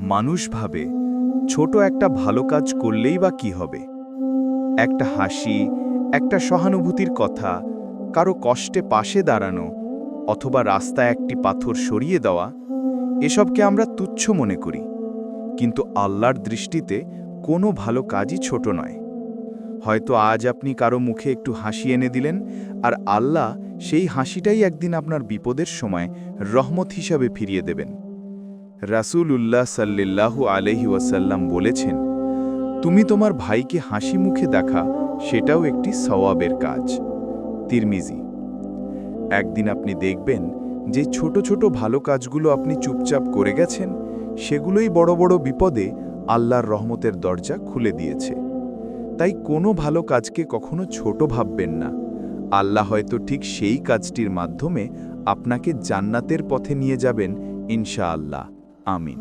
মানুষ ভাবে, ছোট একটা ভালো কাজ করলেই বা কি হবে? একটা হাসি, একটা সহানুভূতির কথা, কারও কষ্টে পাশে দাঁড়ানো, অথবা রাস্তায় একটি পাথর সরিয়ে দেওয়া, এসবকে আমরা তুচ্ছ মনে করি। কিন্তু আল্লাহর দৃষ্টিতে কোনো ভালো কাজই ছোট নয়। হয়তো আজ আপনি কারও মুখে একটু হাসি এনে দিলেন, আর আল্লাহ সেই হাসিটাই একদিন আপনার বিপদের সময় রহমত হিসাবে ফিরিয়ে দেবেন। রাসূল উল্লাহ সাল্লাল্লাহু আলহি ওয়াসাল্লাম বলেছেন, তুমি তোমার ভাইকে হাসি মুখে দেখা, সেটাও একটি সওয়াবের কাজ। তিরমিজি, একদিন আপনি দেখবেন যে ছোট ছোট ভালো কাজগুলো আপনি চুপচাপ করে গেছেন, সেগুলোই বড় বড় বিপদে আল্লাহর রহমতের দরজা খুলে দিয়েছে। তাই কোনো ভালো কাজকে কখনো ছোট ভাববেন না। আল্লাহ হয়তো ঠিক সেই কাজটির মাধ্যমে আপনাকে জান্নাতের পথে নিয়ে যাবেন ইনশাআল্লাহ। আমিন